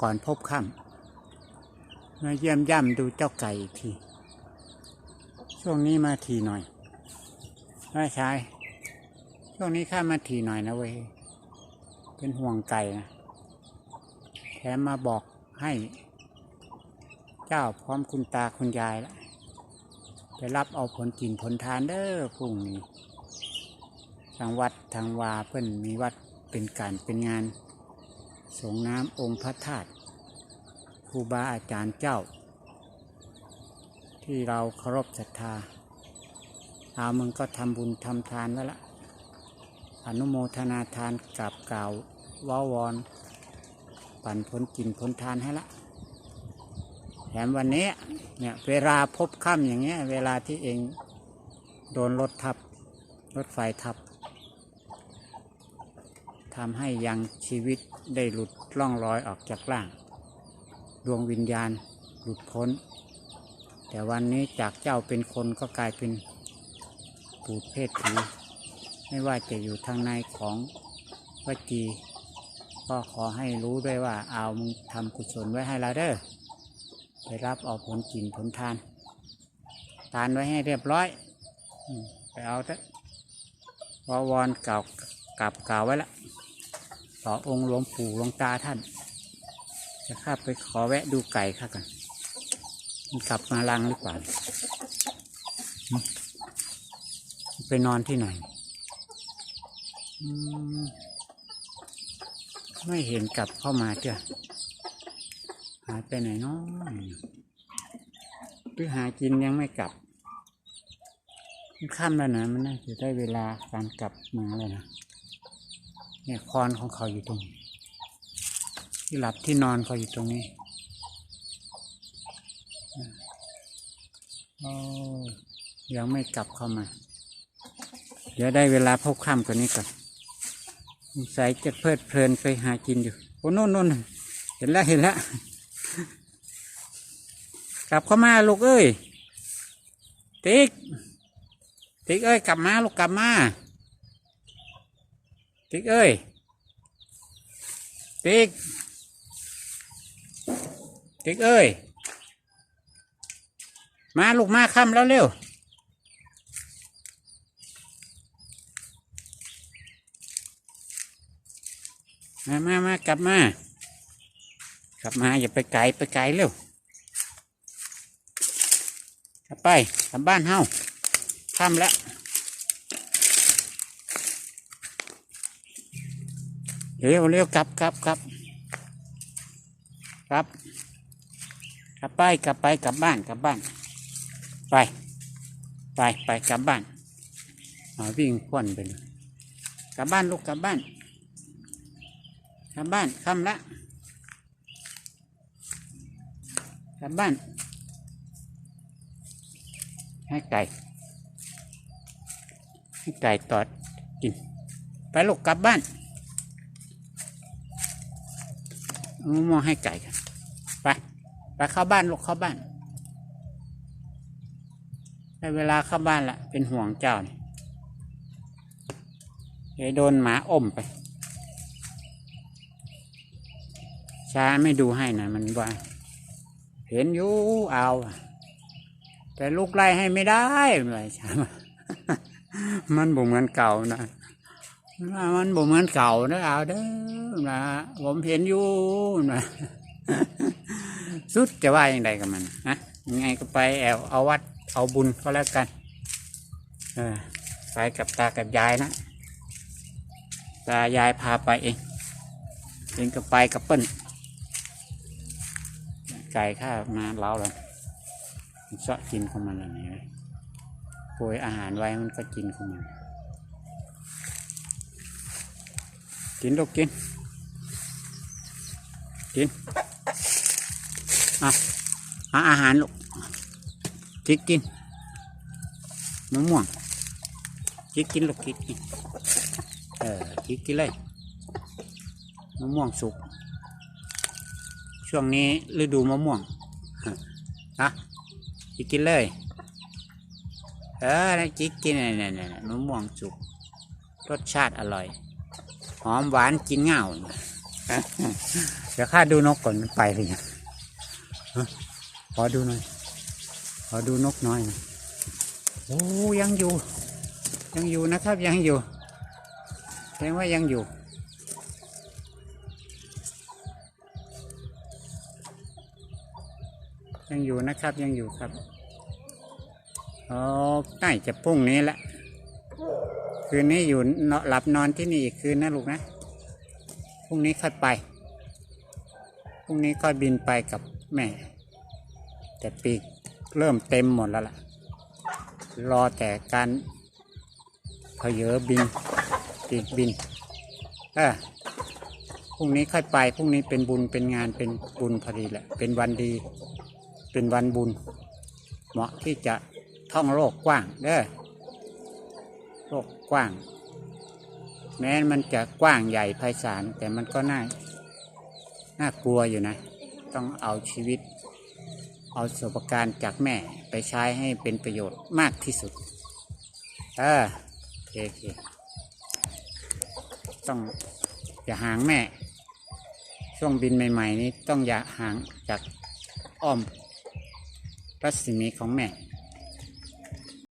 ก่อนพบค่ำมาเยี่ยมย่ำดูเจ้าไก่อีกที ช่วงนี้มาทีหน่อยไม่ใช่ช่วงนี้ข้ามาทีหน่อยนะเว้ย เป็นห่วงไก่นะ แถมมาบอกให้ เจ้าพร้อมคุณตาคุณยายและไปรับเอาผลกินผลทานเด้อพรุ่งนี้ ทางวัดทางวาเพิ่นมีวัดเป็นการเป็นงาน สงน้ำองค์พระธาตุครูบาอาจารย์เจ้า ที่เราเคารพศรัทธาเอามึงก็ทำบุญทำทานไว้วละอนุโมทนาทานกับกล่าวว้าวอน ปั่นผลกินผลทานให้ละแถมวันนี้เนี่ยเวลาพบค่ำอย่างเงี้ย เวลาที่เองโดนรถทับ รถไฟทับ ทำให้ยังชีวิตได้หลุดล่องลอยออกจากร่าง ดวงวิญญาณหลุดพ้น แต่วันนี้จากเจ้าเป็นคนก็กลายเป็นปูดเพศผีไม่ว่าจะอยู่ทางในของวจีก็ขอให้รู้ด้วยว่าเอามึงทำกุศลไว้ให้เราเด้อไปรับเอาผลกินผลทาน ทานไว้ให้เรียบร้อยไปเอาเถอะวาวอนเก่ากลับกล่าวไว้ละ ต่อองค์หลวงปู่หลวงตาท่าน จะข้าไปขอแวะดูไก่ข้ากันมันกลับมาลังหรือเปล่าไปนอนที่ไหน ไม่เห็นกลับเข้ามาเจ้ะหายไปไหนเนาะหรือหากินยังไม่กลับค่ำแล้วนะมันน่าจะได้เวลาการกลับมาแล้วนะ เนี่ยคอนของเขาอยู่ตรง ที่หลับที่นอนเขาอยู่ตรงนี้โอ้ยังไม่กลับเข้ามา เดี๋ยวได้เวลาพบค่ำกว่านี้ก่อนสงสัยจะเพลิดเพลินไปหากินอยู่โอ้โน่นโน่นเห็นแล้วเห็นแล้วกลับเข้ามาลูกเอ้ยติ๊กติ๊กเอ้ยกลับมาลูกกลับมา ติ๊กเอ้ย ติ๊ก ติ๊กเอ้ย มาลูกมาค่ำแล้วเร็วมามามากลับมา กลับมาอย่าไปไกลไปไกลเร็วกลับไปกลับบ้านเฮาค่ำแล้ว เร็วเร็วกลับกลับกลับกลับ กลับไปกลับไปกลับบ้านกลับบ้าน ไป ไปไปกลับบ้านเอาวิ่งควนไปเลยกลับบ้านลูกกลับบ้านกลับบ้านค่ำละกลับบ้าน ให้ไก่ ให้ไก่ตอดกิน ไปลูกกลับบ้าน มองให้ไก่กันไปไปเข้าบ้านลูกเข้าบ้านได้เวลาเข้าบ้านละเป็นห่วงเจ้านี่เดี๋ยวโดนหมาอมไป ช้าไม่ดูให้นะมันว่า เห็นอยู่เอา แต่ลูกไล่ให้ไม่ได้เลยช้ามันบ่เหมือนเก่านะ มันบ่เหมือนเก่านะเอาเด้อนะผมเห็นอยู่นะสุดจะว่าอย่างไรกับมันนะยังไงก็ไปแอวเอาวัดเอาบุญก็แล้วกันเออไปกับตากับยายนะตายายพาไปเองเองก็ไปกับเปิ้ลไก่ข้ามาเล้าแล้วเสาะกินของมันอะไรนี่ยโปรยอาหารไว้มันก็กินของมัน กินลูกกิน กินอาอาอาหารลูกจิกกินมะม่วงจิกกินลูกจิกกินเออจิกกินเลยมะม่วงสุก ช่วงนี้ฤดูมะม่วงฮะจิกกินเลยเออจิกกินเนี่ยเนี่ยมะม่วงสุกรสชาติอร่อย หอมหวานกินเง่าเดี๋ยวข้าดูนกก่อนมันไปหรือยังฮะขอดูหน่อย ขอดูนกน้อยนะโอ้ยังอยู่ ยังอยู่นะครับยังอยู่แสดงว่ายังอยู่ยังอยู่นะครับยังอยู่ครับ อ๋อใกล้จะพรุ่งนี้ละ คืนนี้อยู่นอนหลับนอนที่นี่อีกคืนนะลูกนะ พรุ่งนี้ค่อยไป พรุ่งนี้ค่อยบินไปกับแม่ แต่ปีกเริ่มเต็มหมดแล้วล่ะ รอแต่การเพเยอบิน ปีกบิน เออพรุ่งนี้ค่อยไป พรุ่งนี้เป็นบุญ เป็นงาน เป็นบุญพอดีแหละ เป็นวันดี เป็นวันบุญ เหมาะที่จะท่องโลกกว้าง เด้อ โลกกว้าง แม้มันจะกว้างใหญ่ไพศาลแต่มันก็น่าน่ากลัวอยู่นะ ต้องเอาชีวิต เอาประสบการณ์จากแม่ไปใช้ให้เป็นประโยชน์มากที่สุด เออโอเคโอเคต้องอย่าห่างแม่ ช่วงบินใหม่ ๆ นี้ต้องอย่าห่างจากอ้อมรัศมีของแม่